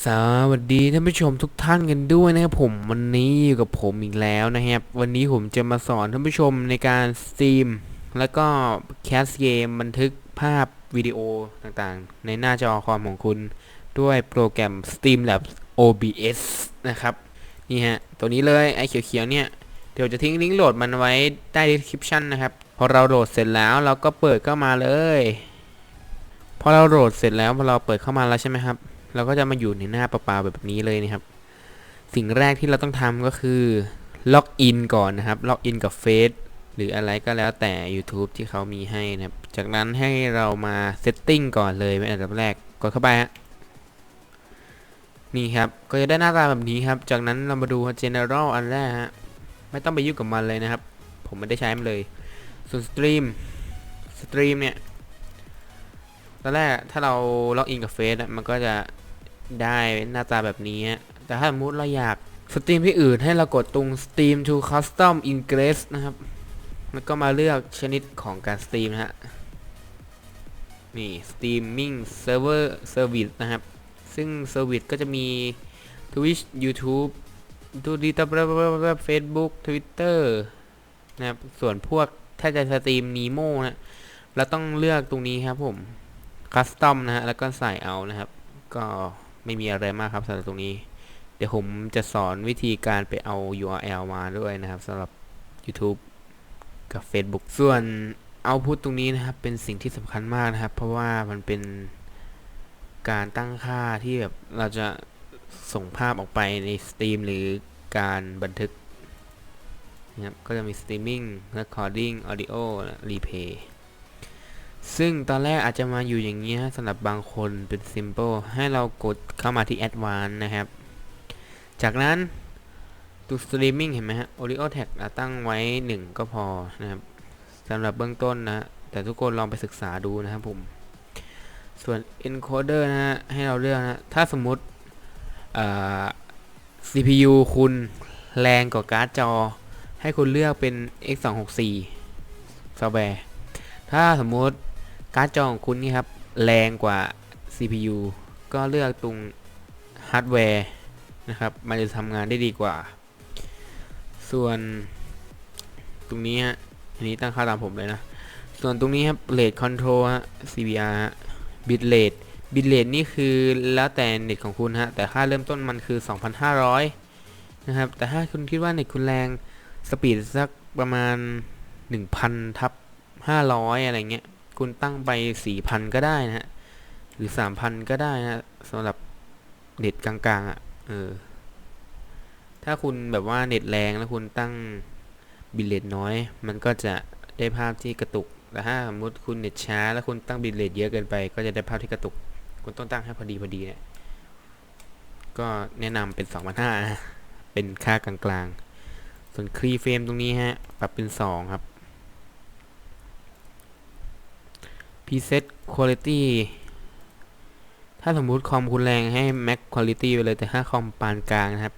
สวัสดีท่านผู้ชมทุกท่านกันด้วยนะครับผมวันนี้อยู่กับผมอีกแล้วนะครับวันนี้ผมจะมาสอนท่านผู้ชมในการสตรีม แล้วก็แคสเกมบันทึกภาพวิดีโอต่างๆ ในหน้าจอคอมของคุณด้วยโปรแกรม Streamlabs OBS นะครับนี่ฮะตัวนี้เลยไอ้เขียวๆเนี่ยเดี๋ยวจะทิ้งลิงก์โหลดมันไว้ใต้ description นะครับพอเราโหลดเสร็จแล้วเราก็เปิดเข้ามาเลยพอเราโหลดเสร็จแล้วพอเราเปิดเข้ามาแล้วใช่ไหมครับ เราก็จะมาอยู่ในหน้าเปล่าๆแบบนี้เลยนะครับ สิ่งแรกที่เราต้องทำก็คือล็อกอินก่อนนะครับ ล็อกอินกับเฟซหรืออะไรก็แล้วแต่ YouTube ที่เขามีให้นะครับ จากนั้นให้เรามาเซตติ้งก่อนเลยเป็นอันดับแรก กดเข้าไปฮะ นี่ครับ ก็จะได้หน้าตาแบบนี้ครับ จากนั้นเรามาดู general อันแรกฮะ ไม่ต้องไปยุ่งกับมันเลยนะครับ ผมไม่ได้ใช้มันเลย ส่วนสตรีม สตรีมเนี่ย ตอนแรกถ้าเราล็อกอินกับเฟซอะมันก็จะ ได้หน้าตาแบบนี้ แต่ถ้าสมมติเราอยากสตรีมที่อื่นให้เรากดตรง Steam to Custom Ingress นะครับ แล้วก็มาเลือกชนิดของการสตรีมนะฮะ นี่ Streaming Server Service นะครับ ซึ่ง Service ก็จะมี Twitch YouTube ดูดีตับเฟซบุ๊กทวิตเตอร์นะครับ ส่วนพวกถ้าจะสตรีม Nemo นะเราต้องเลือกตรงนี้ครับผม คัสตอมนะฮะ แล้วก็ใส่เอานะครับ ก็ ไม่มีอะไรมากครับสำหรับตรงนี้ เดี๋ยวผมจะสอนวิธีการไปเอา URL มาด้วยนะครับสำหรับ YouTube กับ Facebook ส่วนเอาพุทตรงนี้นะครับ เป็นสิ่งที่สำคัญมากนะครับ เพราะว่ามันเป็นการตั้งค่าที่แบบเราจะส่งภาพออกไปในสตรีมหรือการบันทึกนะครับก็จะมีสตรีมมิ่ง recording audio replay ซึ่งตอนแรกอาจจะมาอยู่อย่างนี้ฮะสำหรับบางคนเป็น simple ให้เรากดเข้ามาที่ advanced นะครับ จากนั้นตัว streaming เห็นไหมฮะ audio tag อะตั้งไว้ 1 ก็พอนะครับสำหรับเบื้องต้นนะ แต่ทุกคนลองไปศึกษาดูนะครับผม ส่วน encoder นะฮะ ให้เราเลือกนะ ถ้าสมมุติ CPU คุณแรงกว่าการ์ดจอ ให้คุณเลือกเป็น x264 ซอฟต์แวร์ถ้าสมมุติ การ์ดจอของคุณนี่ครับ แรงกว่า CPU ก็เลือกตรงฮาร์ดแวร์นะครับ มันจะทำงานได้ดีกว่า ส่วนตรงนี้ฮะอันนี้ตั้งค่าตามผมเลยนะ ส่วนตรงนี้ครับ rate control ฮะ CBR ฮะ bit rate bit rate นี่คือแล้วแต่เน็ตของคุณฮะ แต่ค่าเริ่มต้นมันคือ 2,500 นะครับ แต่ถ้าคุณคิดว่าเน็ตคุณแรง สปีดสักประมาณ 1,000 ทับ 500 อะไรเงี้ย คุณตั้งไป4,000ก็ได้นะฮะ หรือ3,000ก็ได้นะสำหรับเน็ตกลางๆอะ่ะ เออ ถ้าคุณแบบว่าเน็ตแรงแล้วคุณตั้งบิตเรทน้อย มันก็จะได้ภาพที่กระตุก แต่ถ้าสมมติคุณเน็ตช้า แล้วคุณตั้งบิตเรทเยอะเกินไป ก็จะได้ภาพที่กระตุก คุณต้องตั้งให้พอดีพอดีเนี่ย ก็แนะนำเป็น2,500นะเป็นค่ากลางๆ ส่วนคลีเฟรมตรงนี้ฮะ ปรับเป็น2ครับ preset quality ถ้าสมมุติคอมคุณแรงให้ max quality ไปเลยแต่ถ้าคอมปานกลางนะครับ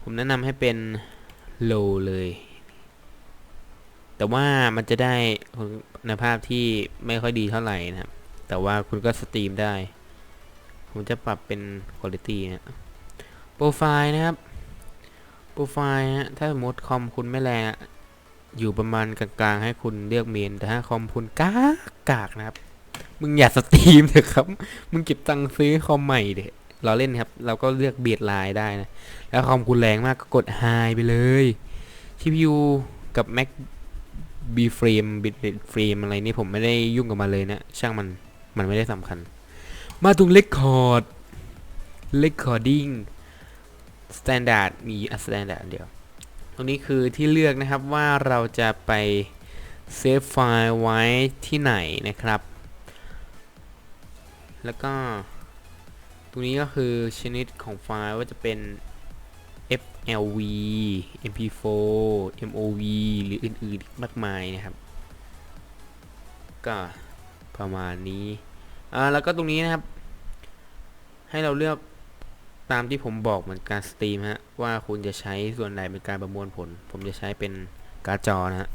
ผมแนะนำให้เป็น low เลย แต่ว่ามันจะได้คุณภาพที่ไม่ค่อยดีเท่าไหร่นะครับ แต่ว่าคุณก็สตรีมได้ ผมจะปรับเป็น quality นะโปรไฟล์นะครับ โปรไฟล์ฮะถ้าสมมติคอมคุณไม่แรง อยู่ประมาณกลางๆ ให้คุณเลือกเมน แต่ถ้าคอมคุณกากกากนะครับ มึงอย่าสตรีมเถอะครับ มึงเก็บตังค์ซื้อคอมใหม่เด็เราเล่นครับ เราก็เลือกเบียดไลน์ได้นะ แล้วคอมคุณแรงมากก็กดไฮไปเลย CPU กับ Mac B frame bit rate frame อะไรนี่ผมไม่ได้ยุ่งกับมันเลยนะ ช่างมัน มันไม่ได้สำคัญ มาตรง record recording standard มี standard อันเดียว ตรงนี้คือที่เลือกนะครับว่าเราจะไปเซฟไฟล์ไว้ที่ไหนนะครับ แล้วก็ตรงนี้ก็คือชนิดของไฟล์ว่าจะเป็น FLV MP4 MOV หรืออื่นๆมากมายนะครับ ก็ประมาณนี้อ่าแล้วก็ตรงนี้นะครับ ให้เราเลือก ตามที่ผมบอกเหมือนการสตรีมฮะว่าคุณจะใช้ส่วนไหนเป็นการประมวลผล ผมจะใช้เป็นการ์ดจอนะฮะ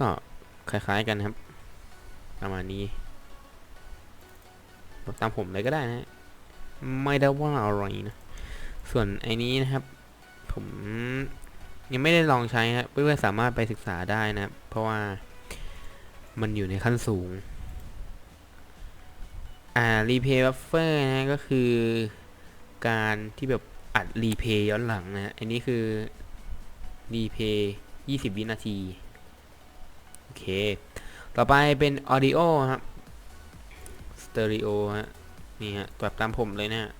ก็คล้ายๆกันครับ ประมาณนี้ตามผมเลยก็ได้นะ ไม่ได้ว่าอะไรนะส่วนไอ้นี้นะครับ ผมยังไม่ได้ลองใช้ครับเพื่อนๆสามารถไปศึกษาได้นะครับเพราะว่ามันอยู่ในขั้นสูง อ่ารีเพย์บัฟเฟอร์นะก็คือการที่แบบอัดรีเพย์ย้อนหลังนะอันนี้คือรีเพย์20 วินาที โอเค ต่อไปเป็น Audio ครับ Stereo ฮะ นี่ฮะแบบตามผมเลยนะฮะ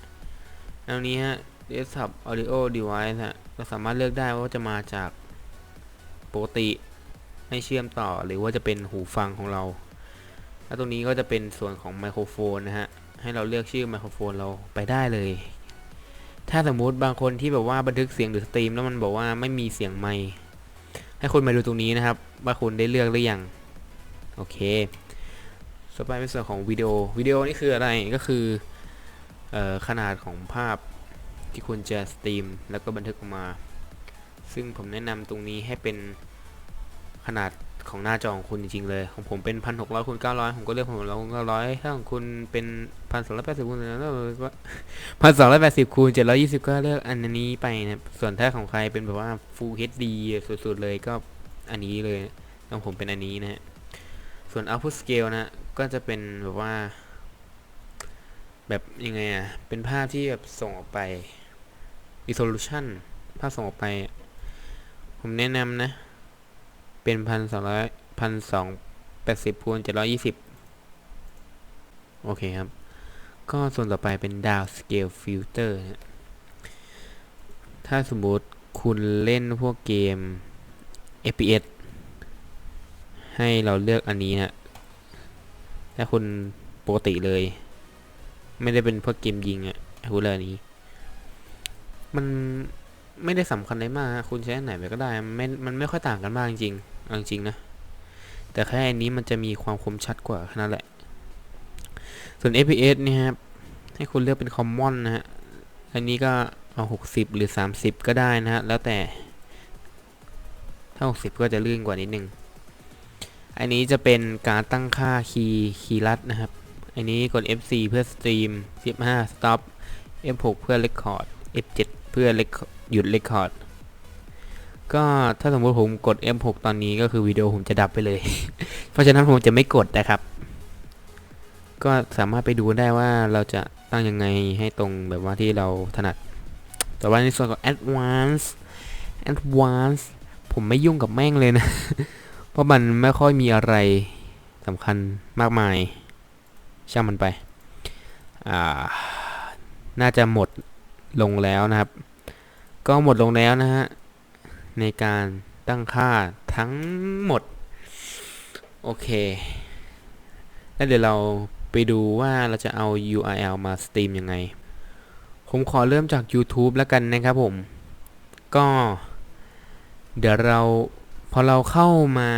แล้วนี้ฮะ Desktop Audio Device ฮะเราสามารถเลือกได้ว่าจะมาจากปกติให้เชื่อมต่อหรือว่าจะเป็นหูฟังของเรา แล้วตรงนี้ก็จะเป็นส่วนของไมโครโฟนนะฮะ ให้เราเลือกชื่อไมโครโฟนเราไปได้เลย ถ้าสมมุติบางคนที่แบบว่าบันทึกเสียงหรือสตรีมแล้วมันบอกว่าไม่มีเสียงไมค์ให้คุณมาดูตรงนี้นะครับ ว่าคุณได้เลือกหรือยัง โอเคต่อไปเป็นส่วนของวิดีโอ วิดีโอนี่คืออะไร ก็คือออขนาดของภาพที่คุณจะสตรีมแล้วก็บันทึกออกมา ซึ่งผมแนะนำตรงนี้ให้เป็น ขนาดของหน้าจอของคุณจริงๆเลย ของผมเป็นพันหกร้อยคูณเก้าร้อยผมก็เลือกพันหกร้อยคูณเก้าร้อยถ้าของคุณเป็นพันสองร้อยแปดสิบคูณพันสองร้อยแปดสิบคูณเจ็ดร้อยยี่สิบก็เลือกอันนี้ไปนะส่วนถ้าของใครเป็นแบบว่า Full HD สุดๆเลยก็อันนี้เลยของผมเป็นอันนี้นะฮะส่วน output scale นะก็จะเป็นแบบว่า แบบยังไงอะ เป็นภาพที่แบบส่งออกไป resolution ภาพส่งออกไป ผมแนะนำนะ เป็นพันสองร้อยพันสองแปดสิบคูณเจ็ดร้อยี่สิบโอเคครับ ก็ส่วนต่อไปเป็น down scale filter นะถ้าสมมติคุณเล่นพวกเกม FPS ให้เราเลือกอันนี้นะถ้าคุณปกติเลย ไม่ได้เป็นพวกเกมยิงอะ่ะคุณเลือกอันนี้ มันไม่ได้สำคัญอะไรมาก คุณใช้อันไหนไปก็ได้ไม่มันไม่ค่อยต่างกันมากจริงๆ เอาจริงนะ แต่แค่อันนี้มันจะมีความคมชัดกว่าแค่นั้นแหละ ส่วน FPS เนี่ยครับ ให้คุณเลือกเป็น Common นะฮะ อันนี้ก็เอา 60 หรือ 30 ก็ได้นะฮะ แล้วแต่ ถ้า 60 ก็จะลื่นกว่านิดนึง อันนี้จะเป็นการตั้งค่าคีย์คีย์ลัดนะครับ อันนี้กด F4 เพื่อสตรีม 15 stop F6 เพื่อ record F7 เพื่อหยุด record ก็ถ้าสมมติผมกด F6 ตอนนี้ก็คือวิดีโอผมจะดับไปเลย เพราะฉะนั้นผมจะไม่กดนะครับ ก็สามารถไปดูได้ว่าเราจะตั้งยังไงให้ตรงแบบว่าที่เราถนัด แต่ว่าในส่วนของ advanced advanced ผมไม่ยุ่งกับแม่งเลยนะ เพราะมันไม่ค่อยมีอะไรสำคัญมากมาย ช่างมันไป อ่า น่าจะหมดลงแล้วนะครับ ก็หมดลงแล้วนะฮะ ในการตั้งค่าทั้งหมด โอเค แล้วเดี๋ยวเราไปดูว่าเราจะเอา URL มาสตรีมยังไง ผมขอเริ่มจาก YouTube แล้วกันนะครับผม ก็ เดี๋ยวเราพอเราเข้ามา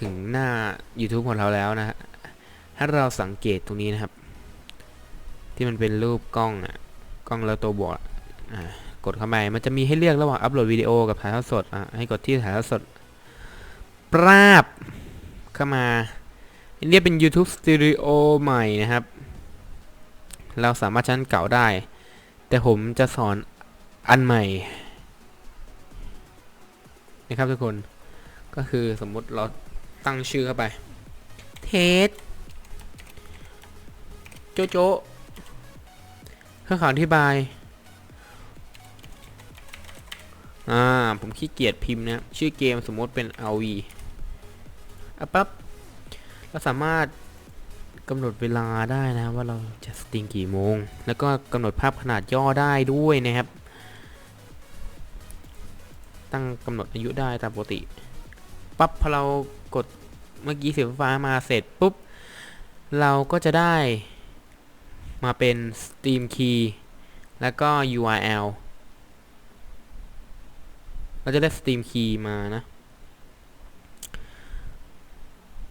ถึงหน้า YouTube ของเราแล้วนะฮะถ้าเราสังเกตตรงนี้นะครับ ที่มันเป็นรูปกล้องอะกล้องแล้วตัวบวกอ่า กดเข้าไปมันจะมีให้เลือกระหว่างอัปโหลดวิดีโอกับถ่ายทอดสดอะให้กดที่ถ่ายทอดสด ปราบเข้ามาอันนี้เป็น YouTube Studio ใหม่นะครับ เราสามารถชั้นเก่าได้ แต่ผมจะสอนอันใหม่ นะครับทุกคนก็คือสมมุติเราตั้งชื่อเข้าไปเทสโจโจเครื่องข่าวอธิบาย อ่า ผมขี้เกียจพิมพ์นะชื่อเกมสมมติเป็น RV อะปั๊บ เราสามารถกำหนดเวลาได้นะว่าเราจะสตรีมกี่โมง แล้วก็กำหนดภาพขนาดย่อได้ด้วยนะครับ ตั้งกำหนดอายุได้ตามปกติ ปั๊บพอเรากดเมื่อกี้สีฟ้ามาเสร็จปุ๊บ เราก็จะได้มาเป็น Steam Key แล้วก็ URL เราจะได้ Steam Key มานะ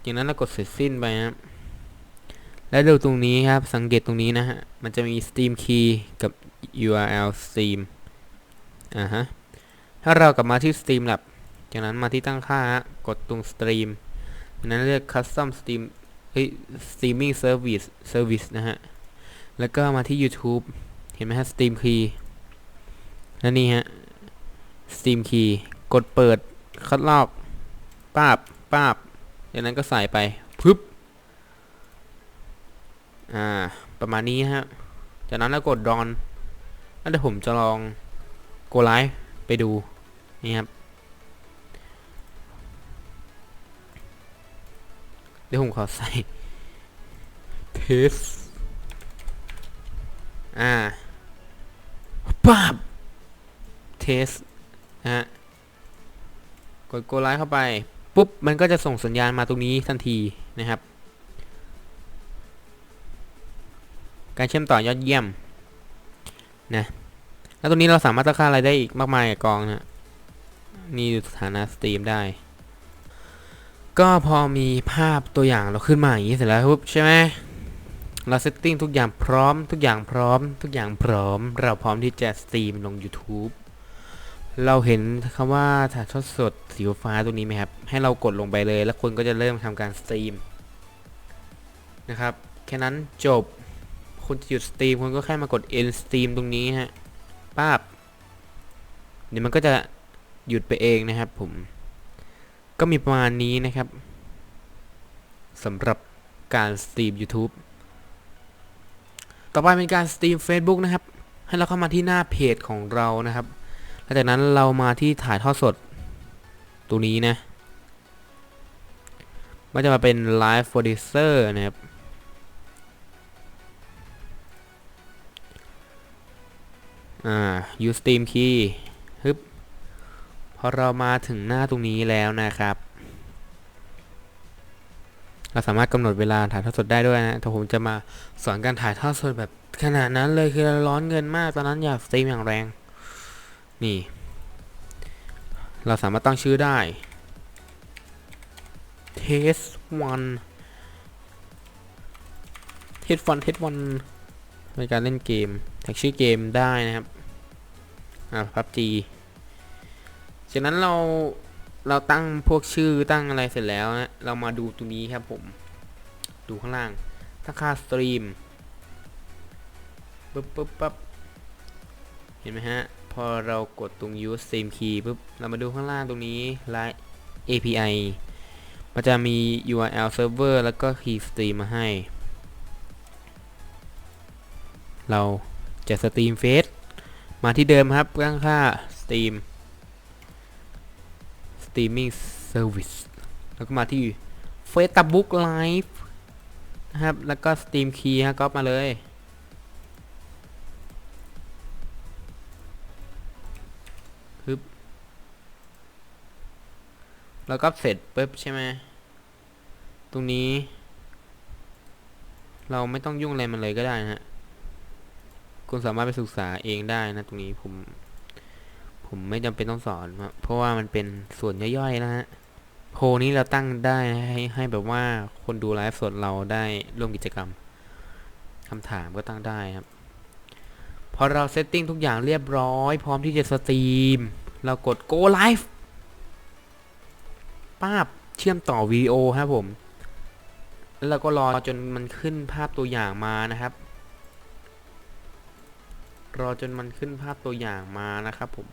อย่างนั้นเรากดเสร็จสิ้นไปนะแล้วดูตรงนี้ครับ สังเกตตรงนี้นะฮะ มันจะมี Steam Key กับ URL Steam อ่าฮะ ถ้าเรากลับมาที่ Steam Lab จากนั้นมาที่ตั้งค่าฮะกดตรง Stream จากนั้นเลือก Custom Steam เฮ้ย Streaming Service Service นะฮะ แล้วก็มาที่ YouTube เห็นไหมฮะ Steam Key แล้วนี่ฮะ Steam Key กดเปิดคัดลอกป้าบป้าบจากนั้นก็ใส่ไปปึ๊บอ่า ประมาณนี้ฮะ จากนั้นเรากดดอนแล้วเดี๋ยวผมจะลองโกไลฟ์ไปดู นี่ครับ เดี๋ยวผมขอใส่เทสอ่าป๊าบเทส นะฮะกดโกไลฟ์เข้าไปปุ๊บมันก็จะส่งสัญญาณมาตรงนี้ทันทีนะครับ การเชื่อมต่อยอดเยี่ยมนะแล้วตรงนี้เราสามารถตั้งค่าอะไรได้อีกมากมายกับกองนะนี่ดูสถานะสตรีมได้ ก็พอมีภาพตัวอย่างเราขึ้นมาอย่างนี้เสร็จแล้วปุ๊บใช่ไหมเราเซตติ้งทุกอย่างพร้อม ทุกอย่างพร้อม ทุกอย่างพร้อม เราพร้อมที่จะสตรีมลง YouTube เราเห็นคำว่าถ่ายทอดสดสีฟ้าตรงนี้ไหมครับ ให้เรากดลงไปเลย แล้วคนก็จะเริ่มทำการสตรีมนะครับ แค่นั้นจบ คุณจะหยุดสตรีมคุณก็แค่มากด end stream ตรงนี้ฮะป้าบเดี๋ยวมันก็จะหยุดไปเองนะครับผม ก็มีประมาณนี้นะครับสำหรับการสตรีม YouTube ต่อไปเป็นการสตรีม Facebook นะครับ ให้เราเข้ามาที่หน้าเพจของเรานะครับ หลังจากนั้นเรามาที่ถ่ายทอดสดตรงนี้นะ มันจะมาเป็น Live Producer นะครับ อ่า use steam key ฮึบ พอเรามาถึงหน้าตรงนี้แล้วนะครับ เราสามารถกำหนดเวลาถ่ายทอดสดได้ด้วยนะ แต่ผมจะมาสอนการถ่ายทอดสดแบบขนาดนั้นเลยคือร้อนเงินมาก ตอนนั้นอยากสตรีมอย่างแรง นี่ เราสามารถตั้งชื่อได้ test one test one test one ในการเล่นเกม แท็กชื่อเกมได้นะครับ อ่าพับจีจากนั้นเราเราตั้งพวกชื่อตั้งอะไรเสร็จแล้วนะ เรามาดูตรงนี้ครับผม ดูข้างล่าง ตั้งค่าสตรีมปึ๊บปึ๊บปั๊บเห็นไหมฮะ พอเรากดตรง use Steam key ปึ๊บ เรามาดูข้างล่างตรงนี้ Line API มันจะมี URL server แล้วก็ key stream มาให้ เราจะสตรีมเฟซมาที่เดิมครับตั้งค่า stream streaming service แล้วก็มาที่ Facebook Live นะครับ แล้วก็ Steam Key ฮะก็มาเลย แล้วก็เสร็จปุ๊บใช่ไหมตรงนี้ เราไม่ต้องยุ่งอะไรมันเลยก็ได้นะฮะคุณสามารถไปศึกษาเองได้นะตรงนี้ผม ผมไม่จำเป็นต้องสอนเพราะว่ามันเป็นส่วนย่อยๆนะฮะโพนี้เราตั้งได้ให้ให้แบบว่าคนดูไลฟ์สดเราได้ร่วมกิจกรรมคำถามก็ตั้งได้ครับ พอเราเซตติ้งทุกอย่างเรียบร้อย พร้อมที่จะสตรีม เรากด go live ป้าบเชื่อมต่อวิดีโอครับผม แล้วเราก็รอจนมันขึ้นภาพตัวอย่างมานะครับ รอจนมันขึ้นภาพตัวอย่างมานะครับผม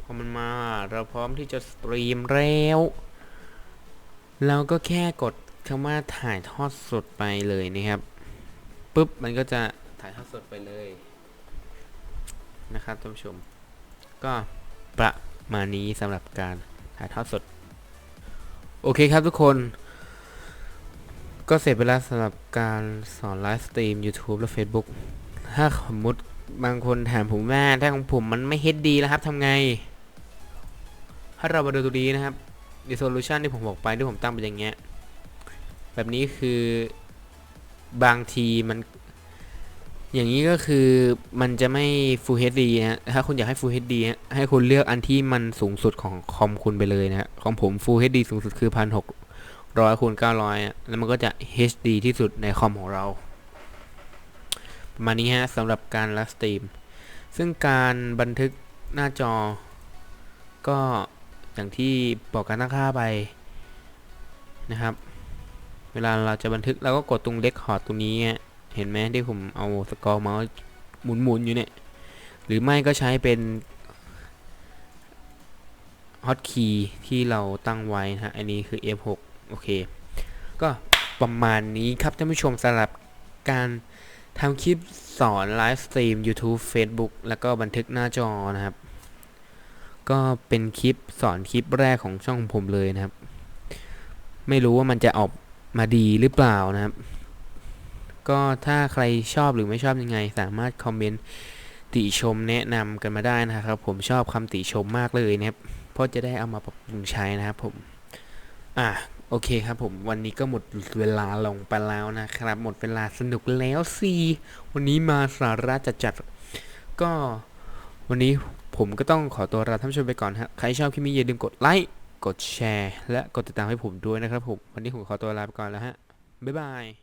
พอมันมาเราพร้อมที่จะสตรีมแล้วเราก็แค่กดคำว่าถ่ายทอดสดไปเลยนะครับปุ๊บมันก็จะถ่ายทอดสดไปเลยนะครับท่านผู้ชม ก็ประมาณนี้สำหรับการถ่ายทอดสด โอเคครับทุกคน ก็เสร็จไปแล้วสำหรับการสอนไลฟ์สตรีม YouTube และ Facebook ถ้าสมมติบางคนถามผมว่าถ้าของผมมันไม่เฮดดีแล้วครับทำไง ถ้าเรามาดูตัวนี้นะครับ resolution ที่ผมบอกไปที่ผมตั้งเป็นอย่างเงี้ย แบบนี้คือบางทีมัน อย่างนี้ก็คือมันจะไม่ Full HD นะฮะถ้าคุณอยากให้ Full HD ฮะให้คุณเลือกอันที่มันสูงสุดของคอมคุณไปเลยนะฮะของผม Full HD สูงสุดคือ1600คูณ900อะแล้วมันก็จะ HD ที่สุดในคอมของเราประมาณนี้ฮะสำหรับการไลฟ์สตรีม ซึ่งการบันทึกหน้าจอ ก็อย่างที่บอกการตั้งค่าไปนะครับ เวลาเราจะบันทึกเราก็กดตรง Record ตรงนี้ฮะ เห็นไหมที่ผมเอาสกอร์เมาส์หมุนๆอยู่เนี่ย หรือไม่ก็ใช้เป็นฮอตคีย์ที่เราตั้งไว้นะฮะ อันนี้คือ F6 โอเค ก็ประมาณนี้ครับท่านผู้ชมสำหรับการทำคลิปสอนไลฟ์สตรีม YouTube Facebook แล้วก็บันทึกหน้าจอนะครับ ก็เป็นคลิปสอนคลิปแรกของช่องผมเลยนะครับ ไม่รู้ว่ามันจะออกมาดีหรือเปล่านะครับ ก็ถ้าใครชอบหรือไม่ชอบยังไง สามารถคอมเมนต์ติชมแนะนำกันมาได้นะครับ ผมชอบคำติชมมากเลยนะครับเพราะจะได้เอามาปรับปรุงใช้นะครับผม อะโอเคครับผม วันนี้ก็หมดเวลาลงไปแล้วนะครับ หมดเวลาสนุกแล้วสิวันนี้มาสาระจัดจัดๆก็วันนี้ผมก็ต้องขอตัวลาท่านผู้ชมไปก่อนฮะใครชอบคลิปนี้อย่าลืมกดไลค์กดแชร์ และกดติดตามให้ผมด้วยนะครับผม วันนี้ผมขอตัวลาไปก่อนแล้วฮะบ๊ายบาย